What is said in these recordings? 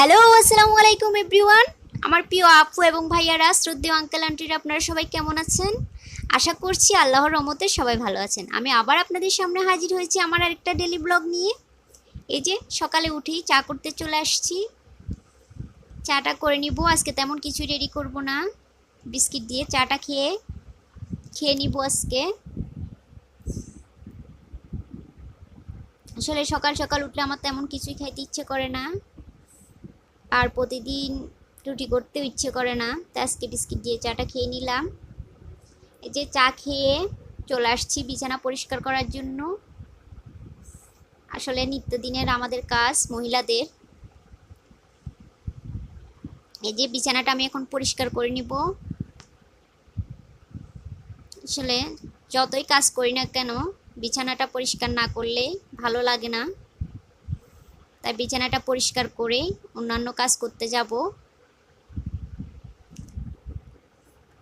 Hello, আসসালামু আলাইকুম everyone. আমার প্রিয় আপু এবং ভাইয়ারা, শ্রদ্ধেয় আঙ্কেল, আন্টিরা, আপনারা সবাই কেমন আছেন? আশা করছি আল্লাহর রহমতে সবাই ভালো আছেন। আমি আবার আপনাদের সামনে হাজির হয়েছি আমার আরেকটা ডেলি ব্লগ নিয়ে। এই যে, সকালে উঠেই চা করতে চলে আসছি। চাটা করে নিব, আজকে তেমন কিছু রেডি করব না। বিস্কিট দিয়ে চাটা খেয়ে খেয়ে নিব আজকে। আসলে সকাল সকাল উঠলে আমার তেমন কিছুই খাইতে ইচ্ছে করে না। আর প্রতিদিন রুটি করতেও ইচ্ছে করে না। তাই আজকে বিস্কিট দিয়ে চাটা খেয়ে নিলাম। এই যে চা খেয়ে চলে আসছি বিছানা পরিষ্কার করার জন্য। আসলে নিত্যদিনের আমাদের কাজ মহিলাদের। এই যে বিছানাটা আমি এখন পরিষ্কার করে নিব। আসলে যতই কাজ করি না কেন, বিছানাটা পরিষ্কার না করলে ভালো লাগে না। তাই বিছানাটা পরিষ্কার করে অন্যান্য কাজ করতে যাব।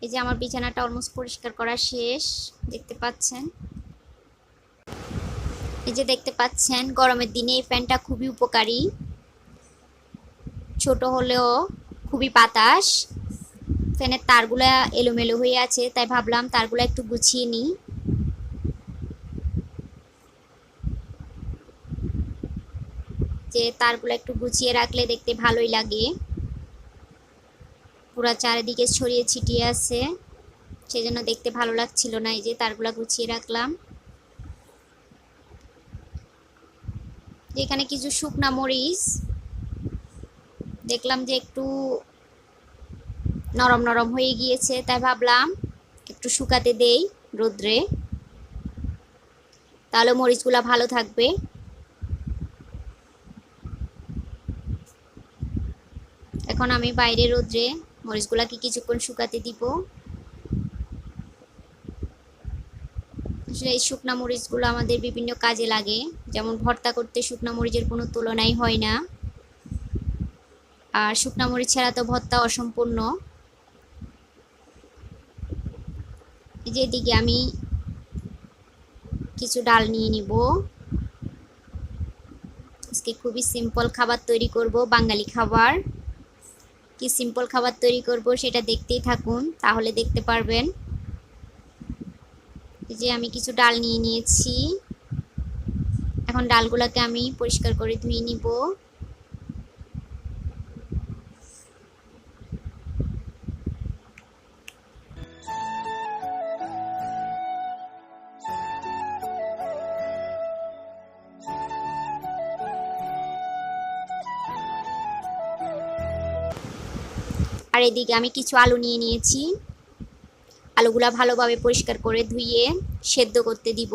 এই যে আমার বিছানাটা অলমোস্ট পরিষ্কার করা শেষ, দেখতে পাচ্ছেন। এই যে দেখতে পাচ্ছেন, গরমের দিনে এই ফ্যানটা খুবই উপকারী। ছোট হলেও খুবই বাতাস। ফ্যানের তারগুলা এলোমেলো হয়ে আছে, তাই ভাবলাম তারগুলো একটু গুছিয়ে নিই। যে তারগুলো একটু গুছিয়ে রাখলে দেখতে ভালোই লাগে। পুরো চারিদিকে ছড়িয়ে ছিটিয়ে আছে। সেই জন্য দেখতে ভালো লাগছিল না এই যে তারগুলো গুছিয়ে রাখলাম। এখানে কিছু শুকনা মরিচ। দেখলাম যে একটু নরম নরম হয়ে গিয়েছে, তাই ভাবলাম একটু শুকাতে দেই রোদ্রে। তাহলে মরিচগুলো ভালো থাকবে। এখন আমি বাইরে রোদ্রে মরিচগুলাকে কিছুক্ষণ শুকাতে দিব। আসলে এই শুকনা মরিচগুলো আমাদের বিভিন্ন কাজে লাগে, যেমন ভর্তা করতে শুকনা মরিচের কোনো তুলনাই হয় না। আর শুকনা মরিচ ছাড়া তো ভর্তা অসম্পূর্ণ। এই যে এদিকে আমি কিছু ডাল নিয়ে নিব। আজকে খুবই সিম্পল খাবার তৈরি করব, বাঙালি খাবার। কি সিম্পল খাবার তৈরি করব সেটা দেখতেই থাকুন, তাহলে দেখতে পারবেন। যে আমি কিছু ডাল নিয়ে নিয়েছি। এখন ডালগুলোকে আমি পরিষ্কার করে ধুয়ে নিব। আর এদিকে আমি কিছু আলু নিয়ে নিয়েছি। আলুগুলা ভালোভাবে পরিষ্কার করে ধুইয়ে সেদ্ধ করতে দিব।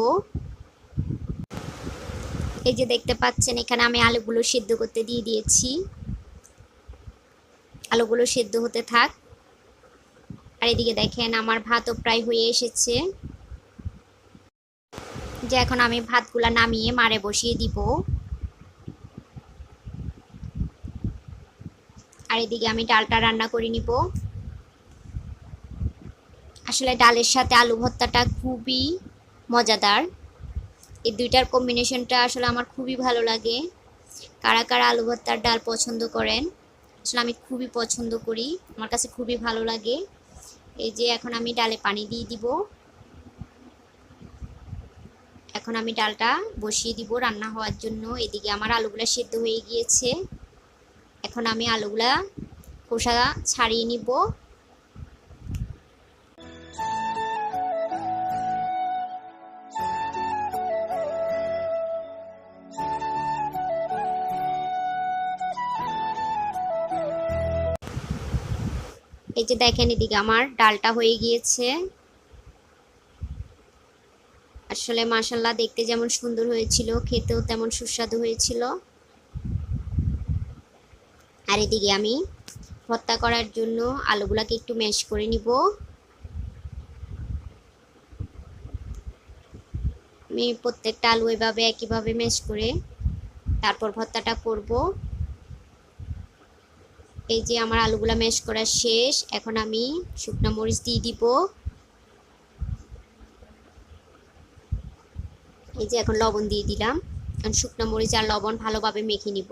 এই যে দেখতে পাচ্ছেন, এখানে আমি আলুগুলো সেদ্ধ করতে দিয়ে দিয়েছি। আলুগুলো সেদ্ধ হতে থাক। আর এদিকে দেখেন, আমার ভাতও প্রায় হয়ে এসেছে। যে এখন আমি ভাতগুলা নামিয়ে মারে বসিয়ে দিব। এদিকে আমি ডালটা রান্না করে নিব। আসলে ডালের সাথে আলু ভর্তাটা খুবই মজাদার। এই দুইটার কম্বিনেশনটা আসলে আমার খুবই ভালো লাগে। কারা কারা আলু ভর্তার ডাল পছন্দ করেন, আসলে আমি খুবই পছন্দ করি। আমার কাছে খুবই ভালো লাগে। এই যে এখন আমি ডালে পানি দিয়ে দিব। এখন আমি ডালটা বসিয়ে দিব রান্না হওয়ার জন্য। এদিকে আমার আলুগুলো সেদ্ধ হয়ে গিয়েছে। এখন আমি আলুগুলা খোসা ছাড়িয়ে নিব। এই যে দেখেন এদিকে আমার ডালটা হয়ে গিয়েছে। আসলে মাসাল্লাহ দেখতে যেমন সুন্দর হয়েছিল, খেতেও তেমন সুস্বাদু হয়েছিল। আর এদিকে আমি ভর্তা করার জন্য আলুগুলাকে একটু ম্যাশ করে নিব। আমি প্রত্যেকটা আলু এভাবে একইভাবে ম্যাশ করে তারপর ভর্তাটা করব। এই যে আমার আলুগুলা ম্যাশ করা শেষ, এখন আমি শুকনো মরিচ দিয়ে দিব। এই যে এখন লবণ দিয়ে দিলাম। এখন শুকনো মরিচ আর লবণ ভালোভাবে মেখে নিব।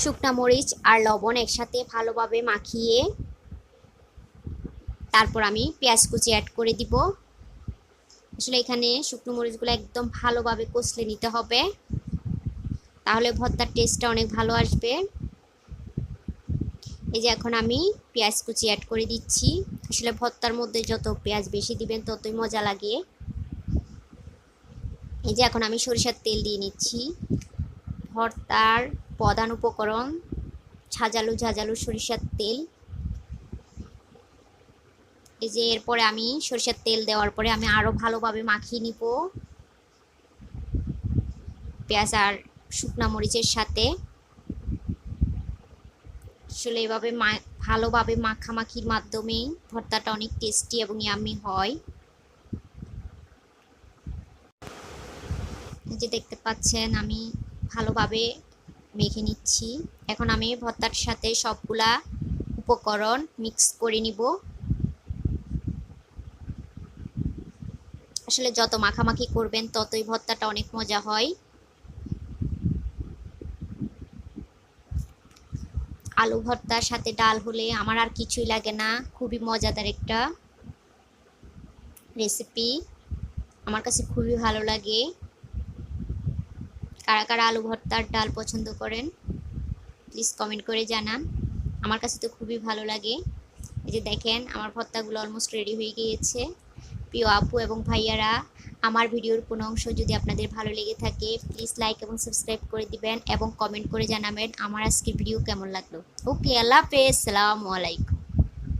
শুকনো মরিচ আর লবণ একসাথে ভালোভাবে মাখিয়ে তারপর আমি পেঁয়াজ কুচি অ্যাড করে দিব। আসলে এখানে শুকনো মরিচগুলো একদম ভালোভাবে কষলে নিতে হবে। তাহলে ভর্তার টেস্টটা অনেক ভালো আসবে। এই যে এখন আমি পেঁয়াজ কুচি অ্যাড করে দিচ্ছি। আসলে ভর্তার মধ্যে যত পেঁয়াজ বেশি দিবেন ততই মজা লাগে। এই যে এখন আমি সরিষার তেল দিয়ে নিচ্ছি। ভর্তার প্রধান উপকরণ ঝাঁঝালু ঝাঁঝালু সরিষার তেল। এই যে এরপরে আমি সরিষার তেল দেওয়ার পরে আমি আরও ভালোভাবে মাখিয়ে নিব। পেঁয়াজ আর শুকনা মরিচের সাথে। আসলে এভাবে ভালোভাবে মাখামাখির মাধ্যমেই ভর্তাটা অনেক টেস্টি এবং ইয়ামি হয়। যে দেখতে পাচ্ছেন আমি ভালোভাবে মেখে নিচ্ছি। এখন আমি ভর্তার সাথে সবগুলা উপকরণ মিক্স করে নিব। আসলে যত মাখামাখি করবেন, ততই ভর্তাটা অনেক মজা হয়। আলু ভর্তার সাথে ডাল হলে আমার আর কিছুই লাগে না, খুবই মজাদার একটা রেসিপি আমার কাছে খুবই ভালো লাগে। কারা কারা আলু ভর্তার ডাল পছন্দ করেন প্লিজ কমেন্ট করে জানান। আমার কাছে তো খুবই ভালো লাগে। এই যে দেখেন, আমার ভর্তাগুলো অলমোস্ট রেডি হয়ে গিয়েছে। প্রিয় আপু এবং ভাইয়ারা, আমার ভিডিওর কোনো অংশ যদি আপনাদের ভালো লেগে থাকে প্লিজ লাইক এবং সাবস্ক্রাইব করে দিবেন এবং কমেন্ট করে জানাবেন আমার আজকের ভিডিও কেমন লাগল। ওকে আল্লাহ হাফেজ, সালামু আলাইকুম।